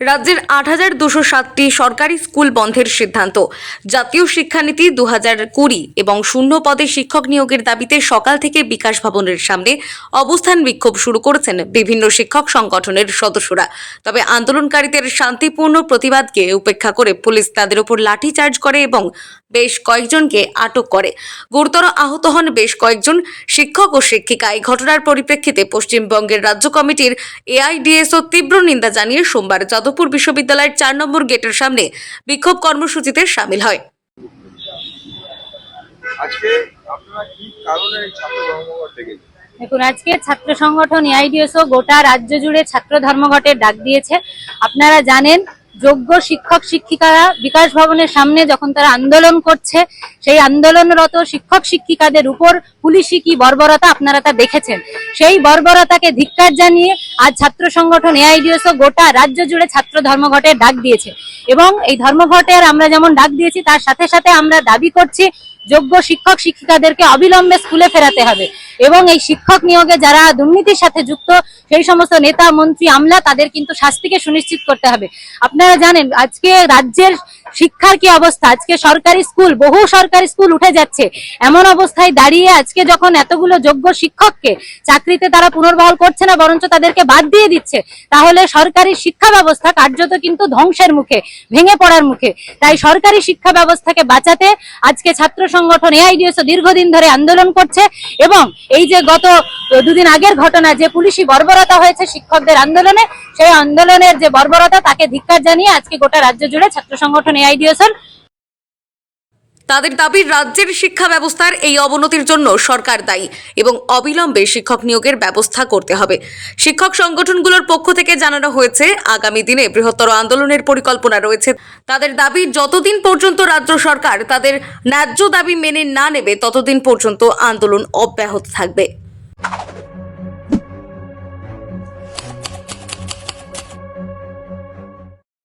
রাজ্যের আট হাজার দুশো সাতটি সরকারি স্কুল বন্ধের সিদ্ধান্ত। জাতীয় শিক্ষানীতি দু হাজার কুড়ি এবং শূন্য পদে শিক্ষক নিয়োগের দাবিতে সকাল থেকে বিকাশ ভবনের সামনে অবস্থান বিক্ষোভ শুরু করেছেন বিভিন্ন শিক্ষক সংগঠনের সদস্যরা। তবে আন্দোলনকারীদের শান্তিপূর্ণ প্রতিবাদকে উপেক্ষা করে পুলিশ তাদের উপর লাঠিচার্জ করে এবং বেশ কয়েকজনকে আটক করে। গুরুতর আহত হন বেশ কয়েকজন শিক্ষক ও শিক্ষিকা। এই ঘটনার পরিপ্রেক্ষিতে পশ্চিমবঙ্গের রাজ্য কমিটির এআইডিএসও তীব্র নিন্দা জানিয়ে সোমবার যাদবপুর বিশ্ববিদ্যালয়ের চার নম্বর গেটের সামনে বিক্ষোভ কর্মসূচিতে সামিল হয়। আজকে আপনারা কি কারণে ছাত্র ধর্মঘট ডেকেছেন দেখুন আজকে ছাত্র সংগঠন এআইডিএসও গোটা রাজ্য জুড়ে ছাত্র ধর্মঘটের ডাক দিয়েছে। আপনারা জানেন যোগ্য শিক্ষক শিক্ষিকারা বিকাশ ভবনের সামনে যখন তারা আন্দোলন করছে সেই আন্দোলনরত শিক্ষক শিক্ষিকাদের উপর পুলিশি কি বর্বরতা আপনারা তা দেখেছেন? সেই বর্বরতাকে ধিক্কার জানিয়ে আজ ছাত্র সংগঠন এআইডিএসও গোটা রাজ্য জুড়ে ছাত্র ধর্মঘটের ডাক দিয়েছে। এবং এই ধর্মঘটের আমরা যেমন ডাক দিয়েছি, তার সাথে সাথে আমরা দাবি করছি, যোগ্য শিক্ষক, শিক্ষিকাদেরকে অবিলম্বে স্কুলে ফেরাতে হবে। এবং এই শিক্ষক নিয়োগে যারা দুর্নীতির সাথে যুক্ত, সেই সমস্ত নেতা, মন্ত্রী, আমলা, তাদের কিন্তু শাস্তিকে সুনিশ্চিত করতে হবে। আপনারা জানেন, আজকে রাজ্যের শিক্ষার কি অবস্থা? আজকে সরকারি স্কুল, বহু সরকারি স্কুল উঠে যাচ্ছে। এমন অবস্থায় দাঁড়িয়ে আজকে যখন এতগুলো যোগ্য শিক্ষককে চাকরিতে তারা পুনর্বহাল করছে না, বরঞ্চ তাদেরকে বাদ দিয়ে দিচ্ছে, তাহলে সরকারি শিক্ষা ব্যবস্থা কার্যত কিন্তু ধ্বংসের মুখে, ভেঙে পড়ার মুখে। তাই সরকারি শিক্ষা ব্যবস্থাকে বাঁচাতে আজকে ছাত্র সংগঠন এআইডিএসও দীর্ঘদিন ধরে আন্দোলন করছে এবং এই যে গত দুদিন আগের ঘটনা যে পুলিশি বর্বরতা হয়েছে শিক্ষকদের আন্দোলনে, সেই আন্দোলনের যে বর্বরতা তাকে ধিক্কার জানিয়ে আজকে গোটা রাজ্য জুড়ে ছাত্র সংগঠন এআইডিএসএল তাদের দাবি, রাজ্যের শিক্ষা ব্যবস্থার এই অবনতির জন্য সরকার দায়ী এবং অবিলম্বে শিক্ষক নিয়োগের ব্যবস্থা করতে হবে। শিক্ষক সংগঠনগুলোর পক্ষ থেকে জানানো হয়েছে, আগামী দিনে বৃহত্তর আন্দোলনের পরিকল্পনা রয়েছে। তাদের দাবি, যতদিন পর্যন্ত রাজ্য সরকার তাদের ন্যায্য দাবি মেনে না নেবে, ততদিন পর্যন্ত আন্দোলন অব্যাহত থাকবে।